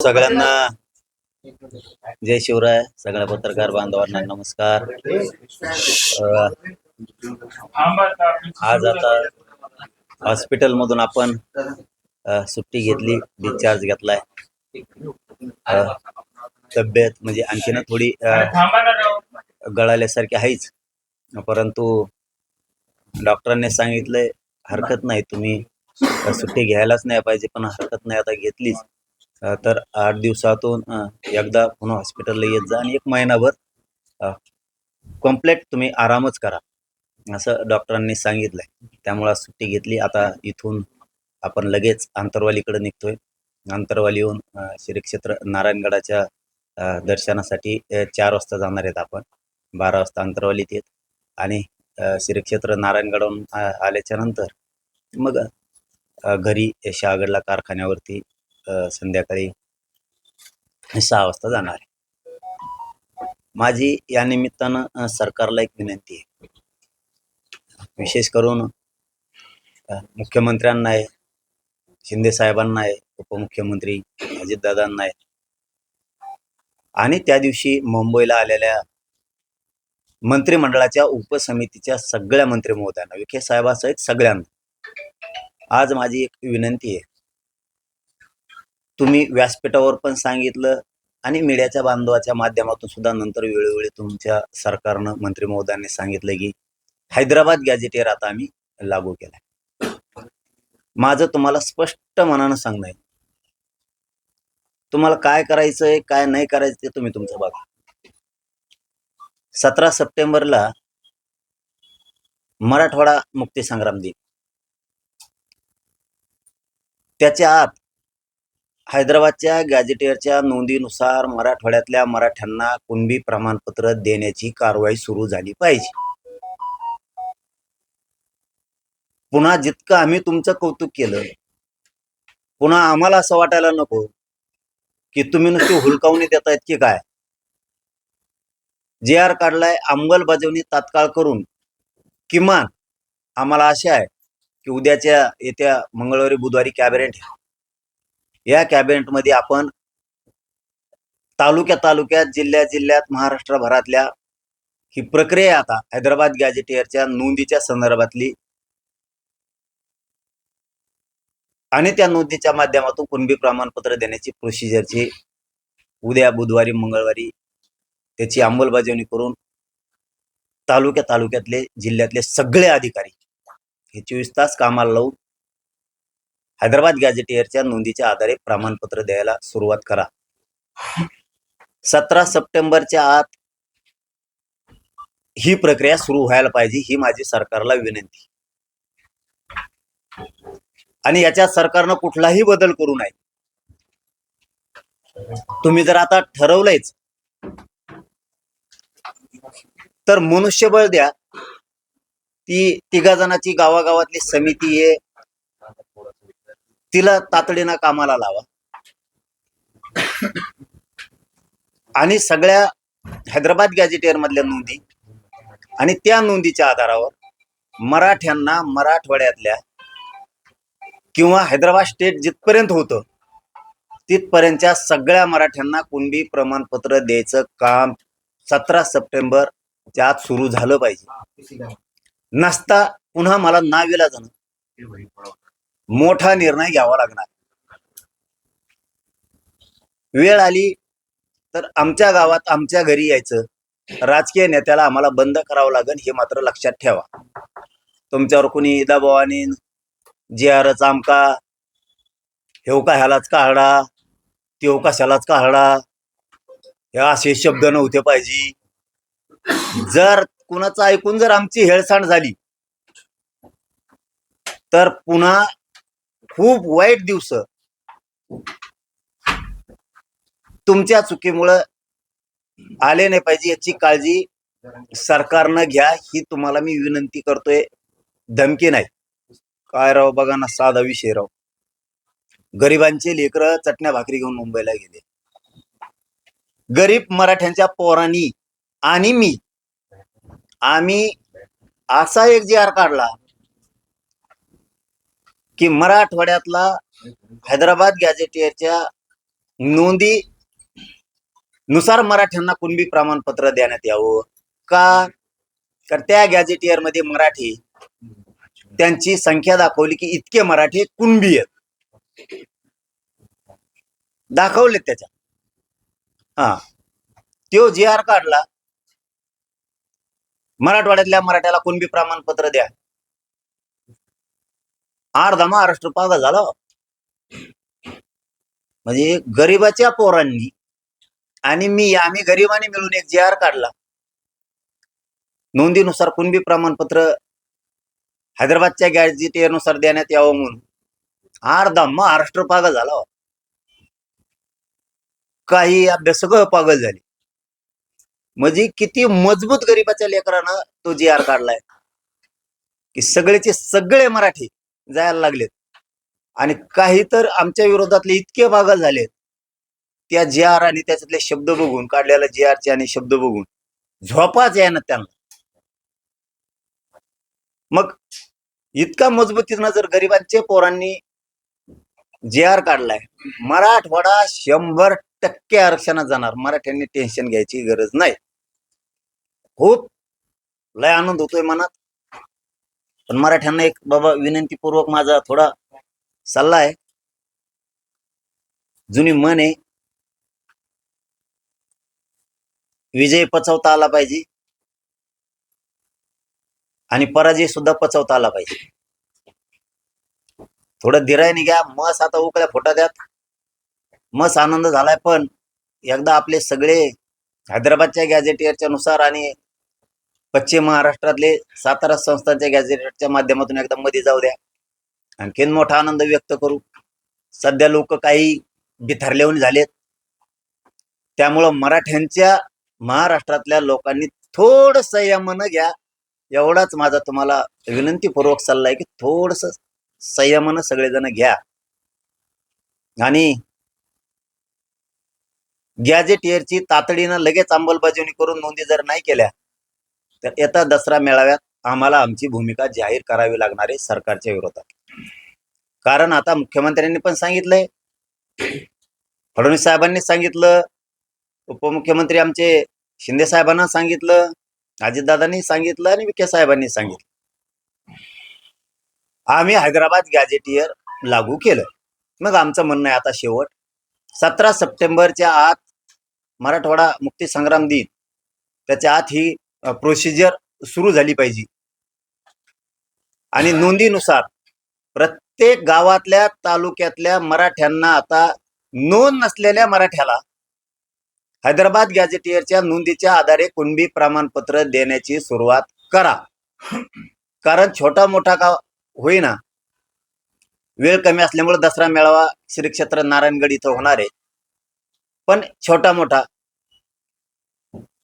सगळ्यांना. जय शिवराय. सगळ्या पत्रकार बांधवांना नमस्कार. आज आता हॉस्पिटल मधून आपण सुट्टी घेतली डिस्चार्ज घेतलाय. तब्येत म्हणजे आणखीन थोडी गळाल्यासारखी आहेच. परंतु डॉक्टरांनी सांगितलंय हरकत नाही तुम्ही. सुट्टी घ्यायलाच नाही पाहिजे पण हरकत नाही आता घेतलीच. तर आठ दिवसातून एकदा पुन्हा हॉस्पिटलला येत जा आणि एक महिनाभर कम्प्लेट तुम्ही आरामच करा. असं डॉक्टरांनी सांगितलंय. त्यामुळे सुट्टी घेतली. आता इथून आपण लगेच आंतरवालीकडे निघतोय. आंतरवालीहून अ, श्री क्षेत्र नारायणगडाच्या दर्शनासाठी चार वाजता जाणार आहेत आपण. बारा वाजता अंतरवालीत येत आणि श्री क्षेत्र नारायणगडहून आल्याच्यानंतर मग घरी शहागडला कारखान्यावरती संध्याकाळी सहा वाजता जाणार आहे. माझी या निमित्तानं सरकारला एक विनंती आहे. विशेष करून मुख्यमंत्र्यांना आहे शिंदे साहेबांना आहे उपमुख्यमंत्री अजितदादांना आहे. आणि त्या दिवशी मुंबईला आलेल्या मंत्रिमंडळाच्या उपसमितीच्या सगळ्या मंत्री महोदयांना विखे साहेबासहित सगळ्यांना आज माझी एक विनंती आहे. तुम्ही व्यासपीठावर पण सांगितलं आणि मीडियाच्या बांधवाच्या माध्यमातून सुद्धा नंतर वेळोवेळी तुमच्या सरकारनं मंत्री महोदयांनी सांगितलं की हैदराबाद गॅजेटियर आता आम्ही लागू केलाय. माझं तुम्हाला स्पष्ट मनानं सांगणं आहे. तुम्हाला काय करायचंय काय नाही करायचं ते तुम्ही तुमचं बघा. सतरा सप्टेंबरला मराठवाडा मुक्तीसंग्राम दिन. त्याच्या आत हैदराबादच्या गॅजेटियरच्या नोंदीनुसार मराठवाड्यातल्या मराठ्यांना कुणबी प्रमाणपत्र देण्याची कारवाई सुरू झाली पाहिजे. पुन्हा जितकं आम्ही तुमचं कौतुक केलं पुन्हा आम्हाला असं वाटायला नको की तुम्ही नुसती हुलकावणी देतायत की काय? जे आर काढलाय अंमलबजावणी तात्काळ करून किमान आम्हाला आशा आहे की उद्याच्या येत्या मंगळवारी बुधवारी कॅबिनेट या कॅबिनेटमध्ये आपण तालुक्या तालुक्यात जिल्ह्या जिल्ह्यात महाराष्ट्रभरातल्या ही प्रक्रिया आता हैदराबाद गॅजेटियरच्या नोंदीच्या संदर्भातली आणि त्या नोंदीच्या माध्यमातून कुणबी प्रमाणपत्र देण्याची प्रोसिजरची उद्या बुधवारी मंगळवारी त्याची अंमलबजावणी करून तालुक्या तालुक्यातले जिल्ह्यातले सगळे अधिकारी हे चोवीस तास कामाला लावून हैदराबाद गॅझेटियरच्या नोंदीच्या आधारे प्रमाणपत्र द्यायला सुरुवात करा. सतरा सप्टेंबरच्या आत ही प्रक्रिया सुरू व्हायला पाहिजे ही माझी सरकारला विनंती. आणि याच्यात सरकारनं कुठलाही बदल करू नये. तुम्ही जर आता ठरवलंयच तर मनुष्यबळ द्या. ती तिघा जणांची गावागावातली समिती आहे तिला तातडीनं कामाला लावा. आणि सगळ्या हैदराबाद गॅजेटियर मधल्या नोंदी आणि त्या नोंदीच्या आधारावर मराठ्यांना मराठवाड्यातल्या किंवा हैदराबाद स्टेट जिथपर्यंत होतं तिथपर्यंतच्या सगळ्या मराठ्यांना कुणबी प्रमाणपत्र द्यायचं काम सतरा सप्टेंबरच्या आत सुरू झालं पाहिजे. नसता पुन्हा मला नावेला जाणं मोठा निर्णय घ्यावा लागणार. वेळ आली तर आमच्या गावात आमच्या घरी यायचं. राजकीय नेत्याला आम्हाला बंद करावं लागेल हे मात्र लक्षात ठेवा. तुमच्यावर कुणी दबावाने जे आरच आमका? हेव का ह्यालाच काढा? त्यो कशालाच काढा? हे असे शब्द नव्हते पाहिजे. जर कुणाचं ऐकून जर आमची हेळसांड झाली तर पुन्हा खूप वाईट दिवस. तुमच्या चुकीमुळं आले नाही पाहिजे याची काळजी सरकारनं घ्या ही तुम्हाला मी विनंती करतोय. धमकी नाही. काय राव बघा ना साधा विषय राव. गरिबांचे लेकर चटण्या भाकरी घेऊन मुंबईला गेले. गरीब मराठ्यांच्या पोरांनी आणि मी आम्ही असा एक जी आर काढला की मराठवाड्यातला हैदराबाद गॅझेटियरच्या नोंदी नुसार मराठ्यांना कुणबी प्रमाणपत्र देण्यात यावं? का? तर त्या गॅझेटियरमध्ये मराठी त्यांची संख्या दाखवली की इतके मराठी कुणबी आहेत. दाखवले त्याच्या. हा. तो जी आर काढला. मराठवाड्यातल्या मराठ्याला कुणबी प्रमाणपत्र द्या. अर्धा महाराष्ट्र पागा झाला. म्हणजे गरिबाच्या पोरांनी आणि मी आम्ही गरिबाने मिळून एक जी आर काढला. नोंदीनुसार कुणबी प्रमाणपत्र हैदराबादच्या गॅजेटेनुसार देण्यात यावं म्हणून अर्धा महाराष्ट्र पागल झाला. काही अभ्यासक पागल झाले. म्हणजे किती मजबूत गरिबाच्या लेकरानं तो जी आर काढलाय. की सगळेचे सगळे मराठी जायला लागलेत. आणि काही तर आमच्या विरोधातले इतके पागल झालेत. त्या जे आर आणि त्याच्यातले शब्द बघून काढलेला जे आरचे आणि शब्द बघून झोपाच ना त्यांना. मग इतका मजबूतीनं जर गरिबांचे पोरांनी जे आर काढलाय मराठवाडा शंभर टक्के आरक्षणात जाणार. मराठ्यांनी टेन्शन घ्यायची गरज नाही. खूप लय आनंद होतोय मनात. पण मराठ्यांना एक बाबा विनंतीपूर्वक माझा थोडा सल्ला आहे. जुनी मन आहे विजय पचवता आला पाहिजे आणि पराजय सुद्धा पचवता आला पाहिजे. थोडं धीरायने घ्या मस आता उकळ्या फोटा द्यात मस आनंद झालाय पण एकदा आपले सगळे हैदराबादच्या गॅझेटियरच्या नुसार आणि पश्चिम महाराष्ट्रातले सातारा संस्थांच्या गॅझेटच्या माध्यमातून एकदा मध्ये जाऊ द्या. आणखीन मोठा आनंद व्यक्त करू. सध्या लोक काही बिथरलेहून झालेत. त्यामुळं मराठ्यांच्या महाराष्ट्रातल्या लोकांनी थोडं संयमानं घ्या. एवढाच माझा तुम्हाला विनंतीपूर्वक सल्ला आहे की थोडस संयमानं सगळेजण घ्या. आणि गॅजेटियरची तातडीनं लगेच अंमलबजावणी करून नोंदी जर नाही केल्या तर येत्या दसरा मेळाव्यात आम्हाला आमची भूमिका जाहीर करावी लागणार आहे सरकारच्या विरोधात. कारण आता मुख्यमंत्र्यांनी पण सांगितलंय. फडणवीस साहेबांनी सांगितलं. उपमुख्यमंत्री आमचे शिंदे साहेबांना सांगितलं. अजितदादांनी सांगितलं आणि विखे साहेबांनी सांगितलं. आम्ही हैदराबाद गॅजेटियर लागू केलं. मग आमचं म्हणणं आहे आता शेवट सतरा सप्टेंबरच्या आत मराठवाडा मुक्ती संग्राम दिन. त्याच्या आत ही प्रोसिजर सुरू झाली पाहिजे. आणि नोंदीनुसार प्रत्येक गावातल्या तालुक्यातल्या मराठ्यांना आता नोंद नसलेल्या मराठ्याला हैदराबाद गॅजेटियरच्या नोंदीच्या आधारे कुणबी प्रमाणपत्र देण्याची सुरुवात करा. कारण छोटा मोठा का होईना वेळ कमी असल्यामुळे दसरा मेळावा श्री क्षेत्र नारायणगड इथं होणार आहे. पण छोटा मोठा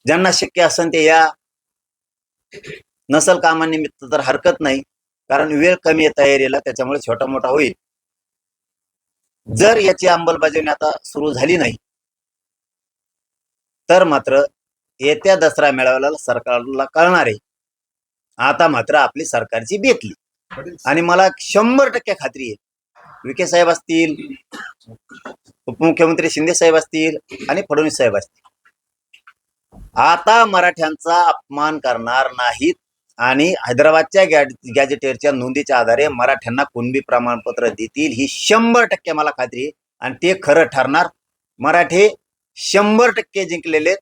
ज्यांना शक्य असेल ते या नसल कामानिमित्त तर हरकत नाही कारण वेळ कमी आहे तयारीला त्याच्यामुळे छोटा मोठा होईल. जर याची अंमलबजावणी आता सुरू झाली नाही तर मात्र येत्या दसरा मेळाव्याला सरकारला कळणार आहे. आता मात्र आपली सरकारची बेतली. आणि मला शंभर टक्के खात्री आहे विखे साहेब असतील उपमुख्यमंत्री शिंदे साहेब असतील आणि फडणवीस साहेब असतील. आता मराठ्यांचा अपमान करणार नाहीत. आणि हैदराबादच्या गॅ- गॅजेटेरच्या नोंदीच्या आधारे मराठ्यांना कुणबी प्रमाणपत्र देतील ही शंभर टक्के मला खात्री आहे. आणि ते खरं ठरणार. मराठे शंभर टक्के जिंकलेले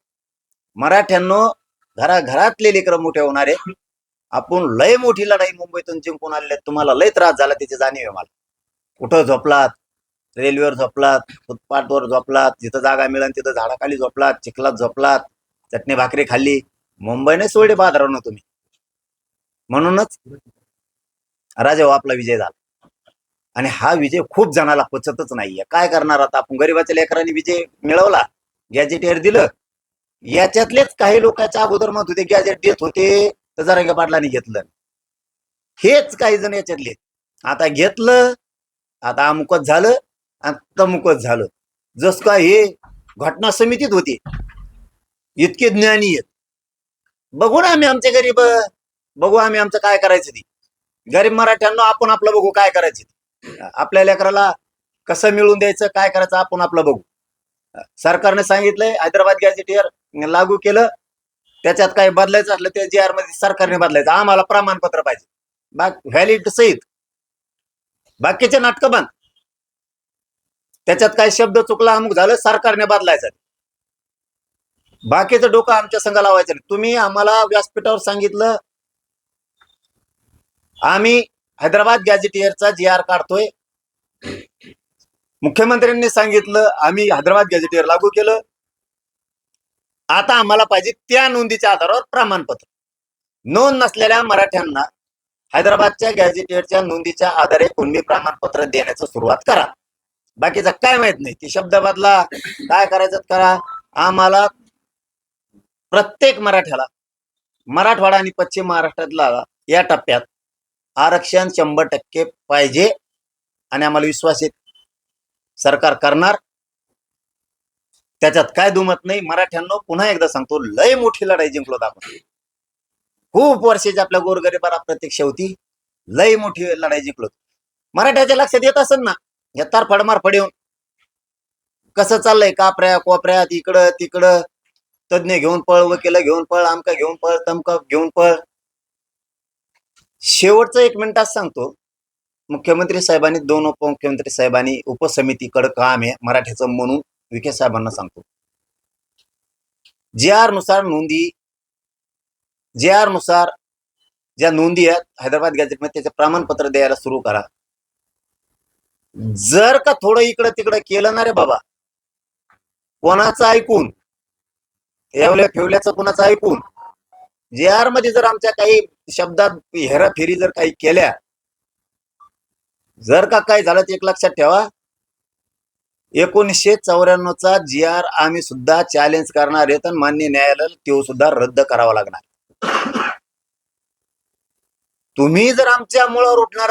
मराठ्यांनो घराघरातले लेकर मोठे होणार आहे आपण लय मोठी लढाई मुंबईतून जिंकून आलेले तुम्हाला लय त्रास झाला त्याची जाणीव आहे मला. कुठं झोपलात? रेल्वेवर झोपलात? फुटपाथवर झोपलात? जिथं जागा मिळेल तिथं झाडाखाली झोपलात? चिखलात झोपलात? चटणी भाकरी खाल्ली. मुंबईने सोडे बाजारावनं तुम्ही. म्हणूनच राजा हो, आपला विजय झाला. आणि हा विजय खूप जणाला पचतच नाहीये. काय करणार आता? आपण गरीबाच्या लेकरांनी विजय मिळवला. गॅजेट एअर दिलं. याच्यातलेच काही लोकांच्या अगोदर मत होते गॅजेट देत होते तर जरांगे घेतलं. हेच काही जण याच्यातले. आता घेतलं आता अमुकच झालं आणि तमुकच झालं. जस का हे घटना समितीत होती. इतके ज्ञानी आहेत. बघू ना आम्ही आमच्या गरीब बघू आम्ही आमचं काय करायचं ती. गरीब मराठ्यांना आपण आपलं बघू काय करायचं ते. आपल्या लेकराला कसं मिळून द्यायचं काय करायचं आपण आपलं बघू. सरकारने सांगितलंय हैदराबाद गॅझेटियर लागू केलं त्याच्यात काही बदलायचं असलं ते जी आरमध्ये सरकारने बदलायचं. आम्हाला प्रमाणपत्र पाहिजे. बाक व्हॅलिड सहित. बाकीचे नाटकं बंद. त्याच्यात काही शब्द चुकला अमुक झालं सरकारने बदलायचं बाकीचं डोकं आमच्या संघ लावायचं नाही. तुम्ही आम्हाला व्यासपीठावर सांगितलं. आम्ही हैदराबाद गॅझेटियरचा जी आर काढतोय. मुख्यमंत्र्यांनी सांगितलं आम्ही हैदराबाद गॅझेटियर लागू केलं. आता आम्हाला पाहिजे त्या नोंदीच्या आधारावर प्रमाणपत्र. नोंद नसलेल्या मराठ्यांना हैदराबादच्या गॅझेटियरच्या नोंदीच्या आधारे कुणबी प्रमाणपत्र देण्याचं सुरुवात करा. बाकीचं काय माहीत नाही. ती शब्द बदला. काय करायचं करा. आम्हाला प्रत्येक मराठ्याला मराठवाडा आणि पश्चिम महाराष्ट्रातला या टप्प्यात आरक्षण शंभर टक्के पाहिजे आणि आम्हाला विश्वास आहे. सरकार करणार. त्याच्यात काय दुमत नाही. मराठ्यांना पुन्हा एकदा सांगतो लय मोठी लढाई जिंकलो आपण. खूप वर्षाची आपल्या गोरगरिबाला प्रत्यक्ष होती. लय मोठी लढाई जिंकलो. मराठ्याच्या लक्षात येत असेल ना या फडमार फड येऊन कसं चाललंय? कापऱ्या कोपऱ्यात इकडं तिकडं तज्ञ घेऊन पळ वकील घेऊन पळ आमका घेऊन पळ तमका घेऊन पळ. शेवटचं एक मिनिटात सांगतो. मुख्यमंत्री साहेबांनी दोन उपमुख्यमंत्री साहेबांनी उपसमितीकडे काम आहे मराठ्याचं म्हणून विखे साहेबांना सांगतो. जे आरनुसार नोंदी जे आरनुसार ज्या नोंदी आहेत हैदराबाद गॅझेटमध्ये त्याचे प्रमाणपत्र द्यायला सुरू करा. जर का थोडं इकडं तिकडं केलं ना रे बाबा. कोणाचं ऐकून? ठेवल्या ठेवल्याचं कुणाचं ऐकून? जे आरमध्ये जर आमच्या काही शब्दात हेराफेरी जर काही केल्या जर का काय झालं ते एक लक्षात ठेवा. एकोणीसशे चौऱ्याण्णवचा जी आर आम्ही सुद्धा चॅलेंज करणार आहे तर मान्य न्यायालयाला तो सुद्धा रद्द करावा लागणार. तुम्ही जर आमच्या मुळावर उठणार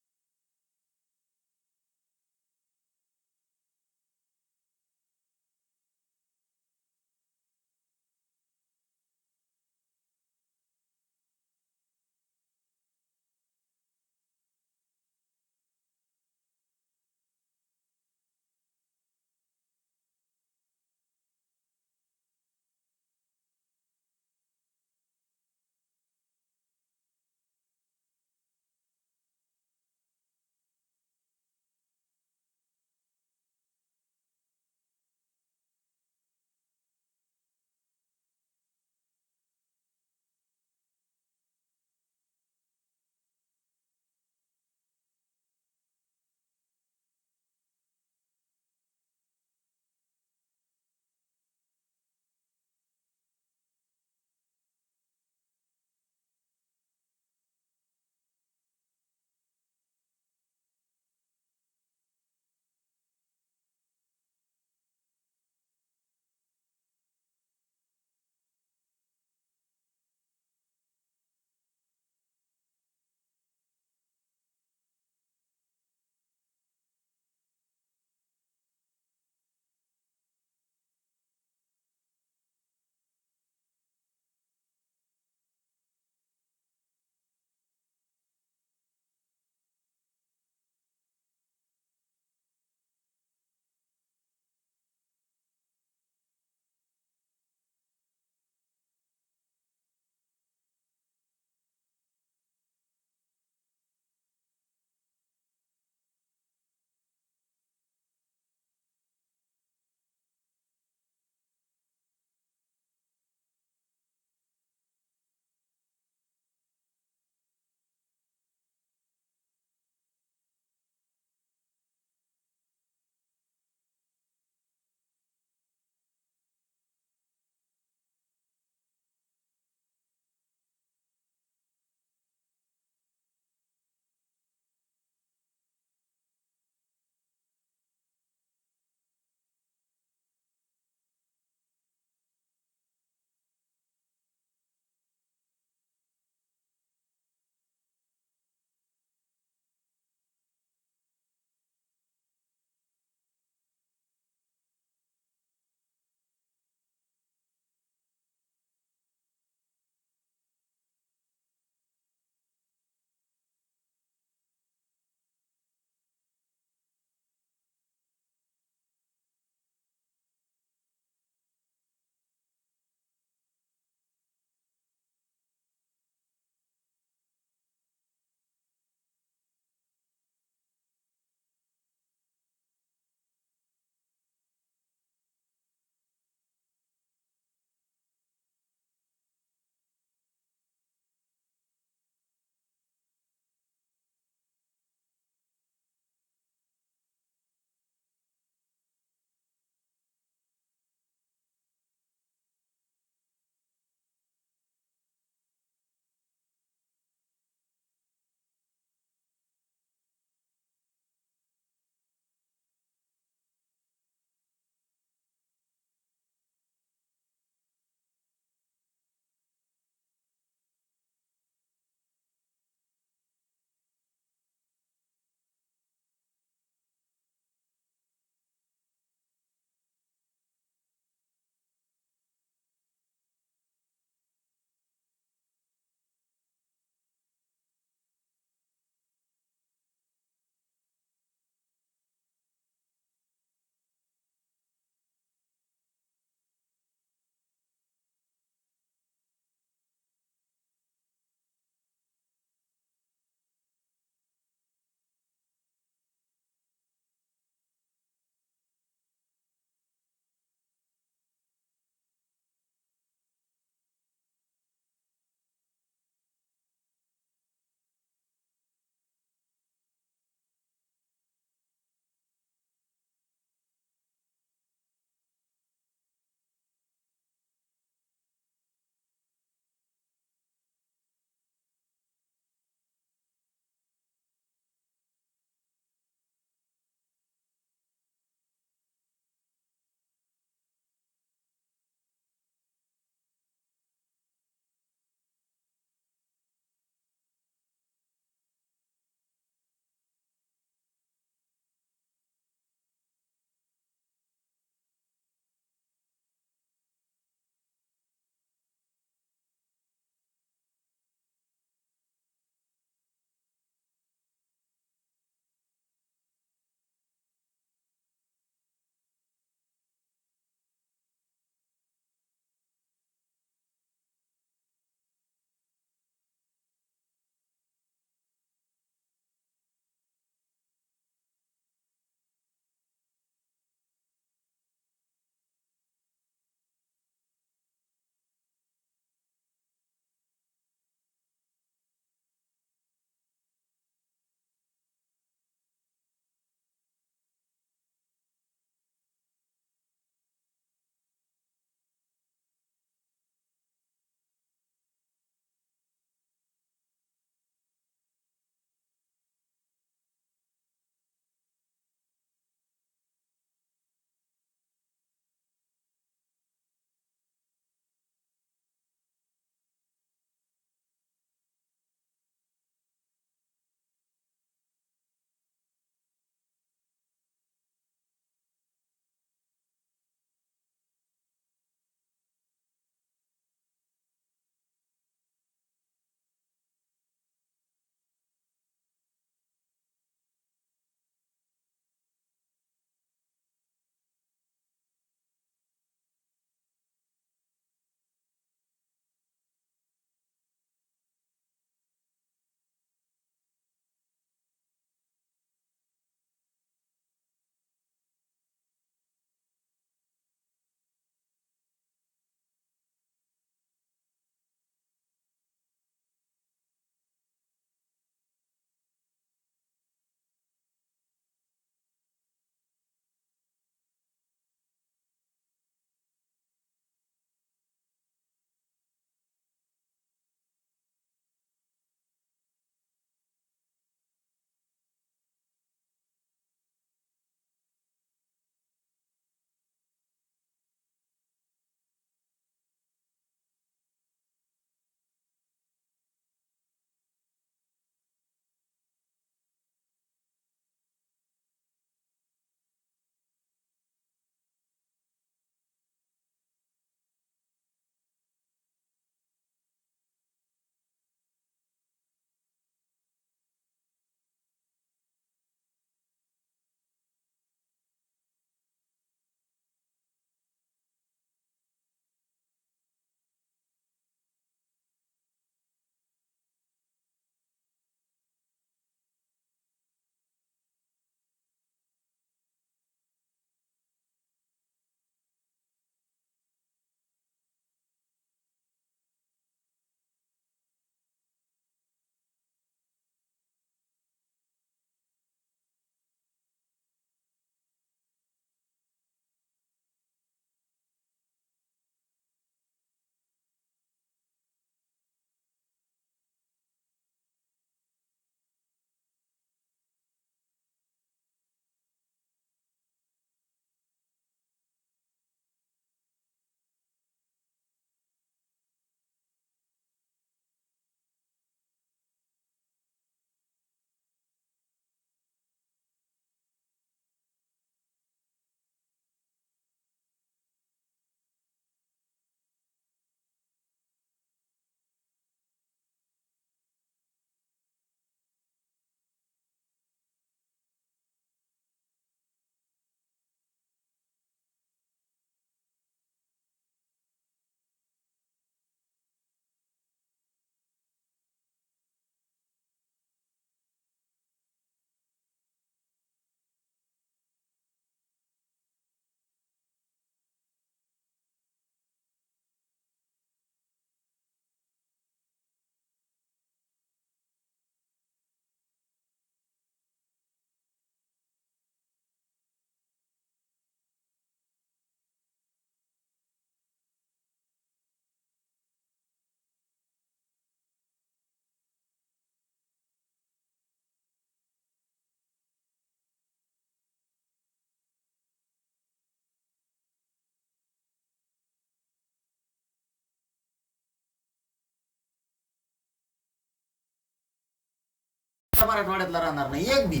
मराठवाड्यातला राहणार नाही. एक बी.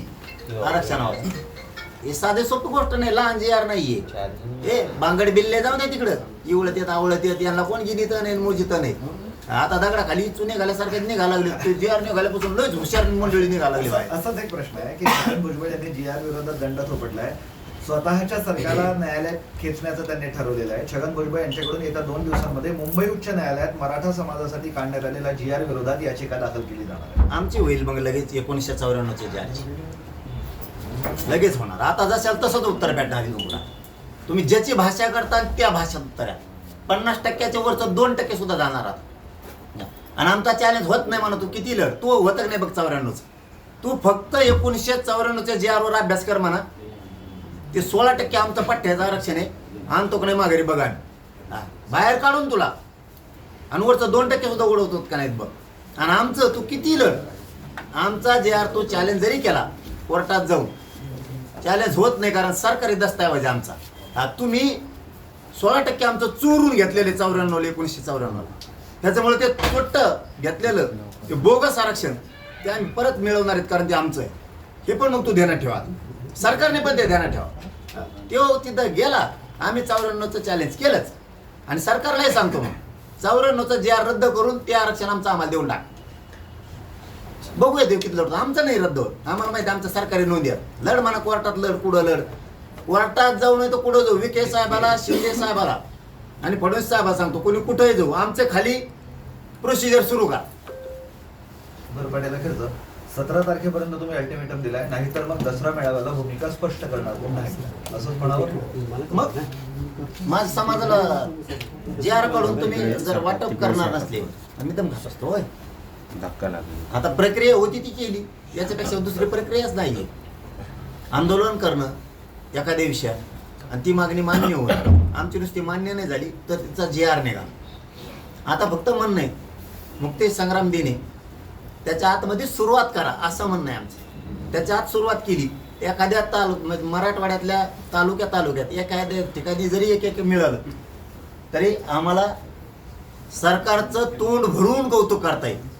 आरक्षणावर. हे साधे सोपी गोष्ट नाही लहान जी आर नाहीये. ए बांगड बिल्ले जाऊ दे तिकडं. इवळत येत आवळत येत यांना कोण गिनीत नाही मोजित नाही. आता दगडा खाली चुने घाल्यासारखे निघा लागले. ते जी आर निघाल्यापासून लयच हुशार मंडळी निघा लागली असाच एक प्रश्न आहे की भुजबळ यांनी जी आर विरोधात दंड थोपटलाय स्वतःच्या सरकारला न्यायालयात खेचण्याचं त्यांनी ठरवलेलं आहे. छगन भुजबळ यांच्याकडून येत्या दोन दिवसांमध्ये मुंबई उच्च न्यायालयात मराठा समाजासाठी काढण्यात आलेल्या जी आर विरोधात याचिका दाखल केली जाणार आहे. आमची होईल मग लगेच एकोणीसशे चौऱ्याण्णवचे जारी लगेच होणार. आता जशाल तसंच उत्तर भेटणार आहे तुम्हाला तुम्ही ज्याची भाषा करता त्या भाषेत उत्तर आहे पन्नास टक्क्याच्या वरचं दोन टक्के सुद्धा जाणार आहात. आणि आमचा चॅलेंज होत नाही म्हणा तू किती लढ? तू होत नाही बघ चौऱ्याण्णवच. तू फक्त एकोणीसशे चौऱ्याण्णवच्या जे आरवर अभ्यास कर म्हणा. ते सोळा टक्के आमचं पठ्ठ्याचं आरक्षण आहे. आणतो का नाही माघारी बघा बाहेर काढून तुला. आणि वरचं दोन टक्के सुद्धा उडवतो का नाहीत बघ. आणि आमचं तू किती लढ? आमचा जे आर तो चॅलेंज जरी केला कोर्टात जाऊन. चॅलेंज होत नाही कारण सरकारी दस्तऐवज आहे आमचा. हा, तुम्ही सोळा टक्के आमचं चोरून घेतलेले चौऱ्याण्णव एकोणीसशे चौऱ्याण्णव त्याच्यामुळे ते तोट्ट घेतलेलं ते बोगस आरक्षण ते आम्ही परत मिळवणार आहेत कारण ते आमचं आहे. हे पण मग तू ध्यानात ठेवा. सरकारने पण ते ध्यानात ठेवा. तो तिथं गेला आम्ही चौऱ्याण्णवचं चॅलेंज केलंच. आणि सरकारलाही सांगतो मग चौऱ्याण्णवचं जे आर रद्द करून ते आरक्षण आमचं आम्हाला देऊन टाक. बघूया देऊ किती लढतो. आमचं नाही रद्द होत. आम्हाला माहिती आहे, आमचं सरकारी नोंदी लढ म्हणा कोर्टात लढ कुठं लढ. कोर्टात जाऊ नाही तर कुठं जाऊ? विखे साहेबाला शिंदे साहेबाला. आणि फडणवीस साहेबाला सांगतो कोणी कुठंही जाऊ. आमचं खाली प्रोसिजर सुरू का बरं पडायला खर्च सतरा तारखेपर्यंत तुम्ही अल्टिमेटम दिलाय नाहीतर मग दसरा मेळाव्याला भूमिका स्पष्ट करणार पुन्हा एकदा असंच म्हणावं. मग माझ्या समाजाला जे आरकडून तुम्ही जर वाटप करणार नसले दम खात असतो होय. धक्का लागला. आता प्रक्रिया होती ती केली याच्यापेक्षा दुसरी प्रक्रियाच नाही आंदोलन करणं एखाद्या विषयात आणि ती मागणी मान्य होणं. आमची नुसती मान्य नाही झाली तर तिचा जे आर निघा आता फक्त म्हणणं आहे मुक्ती संग्राम देणे त्याच्या आतमध्ये सुरुवात करा असं म्हणणं आहे आमचं. त्याच्या आत सुरुवात केली. एखाद्या तालुक म्हणजे मराठवाड्यातल्या तालुक्या तालुक्यात एखाद्या ठिकाणी जरी एक एक मिळालं तरी आम्हाला सरकारचं तोंड भरून कौतुक करता येईल.